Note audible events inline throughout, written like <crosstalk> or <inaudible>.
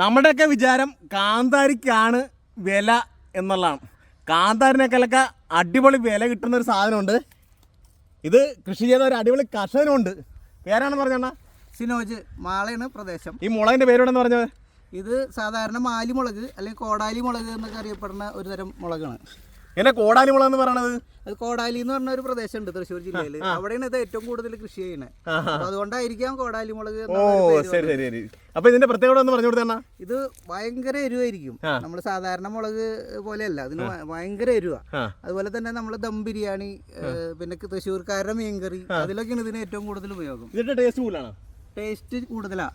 നമ്മുടെയൊക്കെ വിചാരം കാന്താരിക്കാണ് വില എന്നുള്ളതാണ്. കാന്താരിനേക്കാളൊക്കെ അടിപൊളി വില കിട്ടുന്ന ഒരു സാധനമുണ്ട്. ഇത് കൃഷി ചെയ്ത ഒരു അടിപൊളി കർഷകനുണ്ട് പേരാണെന്ന് പറഞ്ഞാ സിനോജ് മാളയാണ് പ്രദേശം. ഈ മുളകിന്റെ പേരോടെന്ന് പറഞ്ഞത്? ഇത് സാധാരണ മാലിമുളക് അല്ലെങ്കിൽ കോടാലി മുളക് എന്നൊക്കെ അറിയപ്പെടുന്ന ഒരു തരം മുളകാണ്. എന്നെ കോടാലി മുള എന്ന് പറയണത്? അത് കോടാലി എന്ന് പറഞ്ഞ ഒരു പ്രദേശമുണ്ട് തൃശ്ശൂർ ജില്ലയിൽ അവിടെയാണ് ഇത് ഏറ്റവും കൂടുതൽ കൃഷി ചെയ്യുന്നത്. അപ്പൊ അതുകൊണ്ടായിരിക്കാം കോടാലി മുളക് ഓ ശരി ശരി ശരി. അപ്പൊ ഇതിന്റെ പ്രത്യേകത ഒന്ന് പറഞ്ഞു കൊടുത്തേ ഇത് ഭയങ്കര എരിവായിരിക്കും. നമ്മൾ സാധാരണ മുളക് പോലെയല്ല. അതിന് ഭയങ്കര എരിവാ. അതുപോലെ തന്നെ നമ്മൾ ദം ബിരിയാണി പിന്നെ തൃശ്ശൂർക്കാരുടെ മീൻകറി അതിലൊക്കെയാണ് ഇതിന് ഏറ്റവും കൂടുതൽ ഉപയോഗം. ഇതിന്റെ ടേസ്റ്റ് കൂടുതലാണ്? ടേസ്റ്റ് കൂടുതലാ.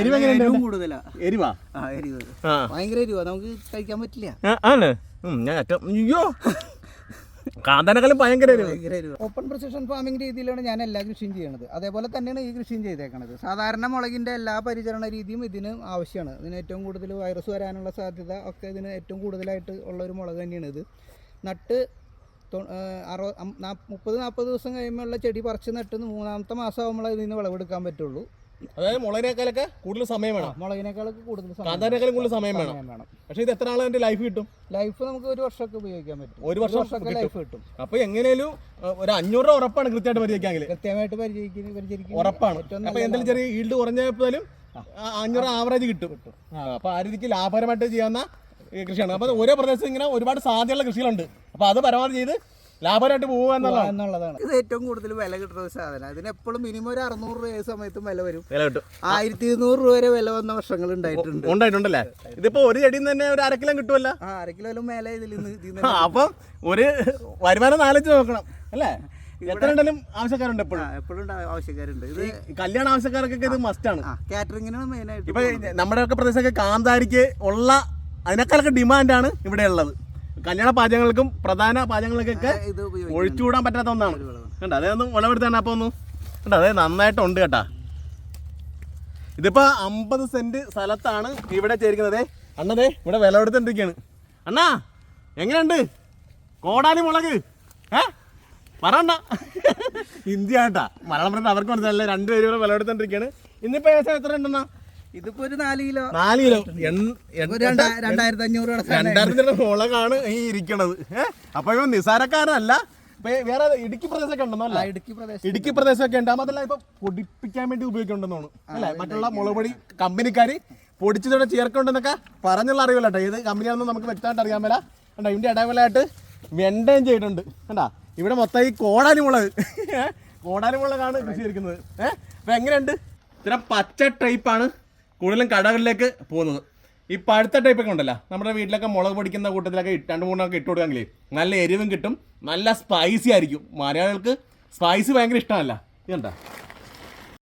എരിവ് കൂടുതലാ. എരിവാ? ആ എരിവ്. ഭയങ്കര എരിവാ. നമുക്ക് കഴിക്കാൻ പറ്റില്ല. ഓപ്പൺ പ്രസിഷൻ ഫാമിംഗ് രീതിയിലാണ് ഞാൻ എല്ലാ കൃഷിയും ചെയ്യണത്. അതേപോലെ തന്നെയാണ് ഈ കൃഷിയും ചെയ്തേക്കുന്നത് സാധാരണ മുളകിന്റെ എല്ലാ പരിചരണ രീതിയും ഇതിന് ആവശ്യമാണ്. ഇതിന് ഏറ്റവും കൂടുതൽ വൈറസ് വരാനുള്ള സാധ്യത ഒക്കെ ഇതിന് ഏറ്റവും കൂടുതലായിട്ട് ഉള്ള ഒരു മുളക് തന്നെയാണ് ഇത്. നട്ട് അറുപ മുപ്പത് നാൽപ്പത് ദിവസം കഴിയുമ്പോൾ ഉള്ള ചെടി പറിച്ച് നട്ട് മൂന്നാമത്തെ മാസം ആകുമ്പോൾ ഇതിന് വിളവെടുക്കാൻ പറ്റുള്ളൂ. അതായത് മുളകിനേക്കാളൊക്കെ കൂടുതൽ സമയം വേണം. മുളകിനേക്കാളൊക്കെ കൂടുതൽ സമയം കാന്താനേക്കാളും കൂടുതൽ സമയം വേണം. വേണം. പക്ഷെ ഇത് എത്ര നാളെ ലൈഫ് കിട്ടും? ലൈഫ് നമുക്ക് ഒരു വർഷമൊക്കെ ഉപയോഗിക്കാൻ പറ്റും. ഒരു വർഷം ലൈഫ് കിട്ടും. അപ്പൊ എങ്ങനെയും ഒരു അഞ്ഞൂറ് രൂപ ഉറപ്പാണ് കൃത്യമായിട്ട് പരിചയിക്കാമെങ്കിൽ കൃത്യമായിട്ട് പരിചരിക്കുന്ന പരിചരിക്കുന്ന ഉറപ്പാണ്. അപ്പൊ എന്തെങ്കിലും ചെറിയ ഈൽഡ് കുറഞ്ഞപ്പോലും അഞ്ഞൂറ് ആവറേജ് കിട്ടും. അപ്പൊ ആ രീതിക്ക് ലാഭകരമായിട്ട് ചെയ്യാവുന്ന കൃഷിയാണ്. അപ്പൊ ഓരോ പ്രദേശത്ത് ഇങ്ങനെ ഒരുപാട് സാധ്യതയുള്ള കൃഷികളുണ്ട്. അപ്പൊ അത് പരമാവധി ചെയ്ത് ലാഭകരമായിട്ട് പോകുക എന്നുള്ളതാണ്. ഇത് ഏറ്റവും കൂടുതൽ വില കിട്ടുന്ന ഒരു സാധനം. അതിന് എപ്പോഴും മിനിമം ഒരു അറുന്നൂറ് രൂപ സമയത്തും വില വരും. വില കിട്ടും. ആയിരത്തി ഇരുന്നൂറ് രൂപ വരെ വില വന്ന വർഷങ്ങൾ ഉണ്ടായിട്ടുണ്ട്. ഉണ്ടായിട്ടുണ്ടല്ലേ? ഇതിപ്പോ ഒരു ചെടിയിൽ തന്നെ ഒരു അരക്കിലും കിട്ടുമല്ല? ആ അര കിലോ മേലെ ഇതിൽ നിന്ന് <laughs> അപ്പം ഒരു വരുമാനം നാലഞ്ച് നോക്കണം അല്ലേ? എത്ര ഉണ്ടെങ്കിലും ആവശ്യക്കാരുണ്ട് എപ്പോഴും. എപ്പോഴും ആവശ്യക്കാരുണ്ട്. ഇത് കല്യാണ ആവശ്യക്കാർക്കൊക്കെ ഇത് മസ്റ്റാണ് ആണ്. കാറ്ററിങ്ങിനാണ് മെയിനായിട്ട് ഇപ്പൊ നമ്മുടെയൊക്കെ പ്രദേശമൊക്കെ കാന്താരിക്ക് ഉള്ള അതിനേക്കാളൊക്കെ ഡിമാൻഡാണ് ഇവിടെ ഉള്ളത്. കല്യാണ പാചകങ്ങൾക്കും പ്രധാന പാചകങ്ങൾക്കൊക്കെ ഒഴിച്ചുകൂടാൻ പറ്റാത്ത ഒന്നാണ്. കണ്ടോ? അതേ ഒന്ന് വിളവെടുത്താണ് അപ്പോൾ ഒന്ന്. കണ്ടോ? അതേ നന്നായിട്ടുണ്ട് കേട്ടാ. ഇതിപ്പോ അമ്പത് സെന്റ് സ്ഥലത്താണ് ഇവിടെ ചേരിക്കുന്നത് അണ്ണതേ ഇവിടെ വില വിളവെടുത്തോണ്ടിരിക്കുകയാണ് അണ്ണാ എങ്ങനെയുണ്ട്? കോടാലി മുളക്. ഏ? പറണ്ട ഇന്ത്യ കേട്ടാ. മലയാളം പറഞ്ഞാൽ അവർക്ക് മനസ്സിലല്ല രണ്ടുപേരും വിളവെടുത്തോണ്ടിരിക്കുകയാണ് ഇന്നിപ്പോ ഏകദേശം എത്ര ഉണ്ടെന്നാ? ഇതിപ്പോ ഒരു നാല് കിലോ. നാല് കിലോ. രണ്ടായിരത്തി അഞ്ഞൂറ് രൂപയുടെ രണ്ടായിരത്തി രൂപ മുളകാണ് ഈ ഇരിക്കണത്. ഏഹ് അപ്പൊ ഇവൻ നിസാരക്കാരനല്ല. വേറെ ഇടുക്കി പ്രദേശമൊക്കെ ഉണ്ടെന്നോ അല്ല? ഇടുക്കി പ്രദേശം. ഇടുക്കി പ്രദേശമൊക്കെ ഉണ്ട്. അതല്ല ഇപ്പൊ പൊടിപ്പിക്കാൻ വേണ്ടി ഉപയോഗിക്കുന്നുണ്ടെന്ന് അല്ലെ? മറ്റുള്ള മുളക് പൊടി കമ്പനിക്കാര് പൊടിച്ചതോടെ ചേർക്കുന്നുണ്ടെന്നൊക്കെ പറഞ്ഞുള്ള അറിവില്ല കേട്ടോ ഏത് കമ്പനിയാണെന്ന് നമുക്ക് വ്യക്തമായിട്ട് അറിയാൻ മേല. കണ്ടോ ഇതിന്റെ ഇടവേളയായിട്ട് വെണ്ടയും ചെയ്തിട്ടുണ്ട്. കണ്ടാ? ഇവിടെ മൊത്തം ഈ കോടാലി മുളക്? കോടാലി മുളകാണ് കൃഷി ഇരിക്കുന്നത് ഏഹ് അപ്പൊ എങ്ങനെയുണ്ട്? ഇത്ര പച്ച ടൈപ്പാണ് കൂടുതലും കടകളിലേക്ക് പോകുന്നത്. ഈ പഴുത്ത ടൈപ്പൊക്കെ ഉണ്ടല്ലോ. നമ്മുടെ വീട്ടിലൊക്കെ മുളക് പൊടിക്കുന്ന കൂട്ടത്തിലൊക്കെ രണ്ട് മൂന്നൊക്കെ ഇട്ട് കൊടുക്കാമെങ്കിൽ നല്ല എരിവും കിട്ടും. നല്ല സ്പൈസി ആയിരിക്കും. മലയാളികൾക്ക് സ്പൈസി ഭയങ്കര ഇഷ്ടമല്ല. ഇതുണ്ടാ?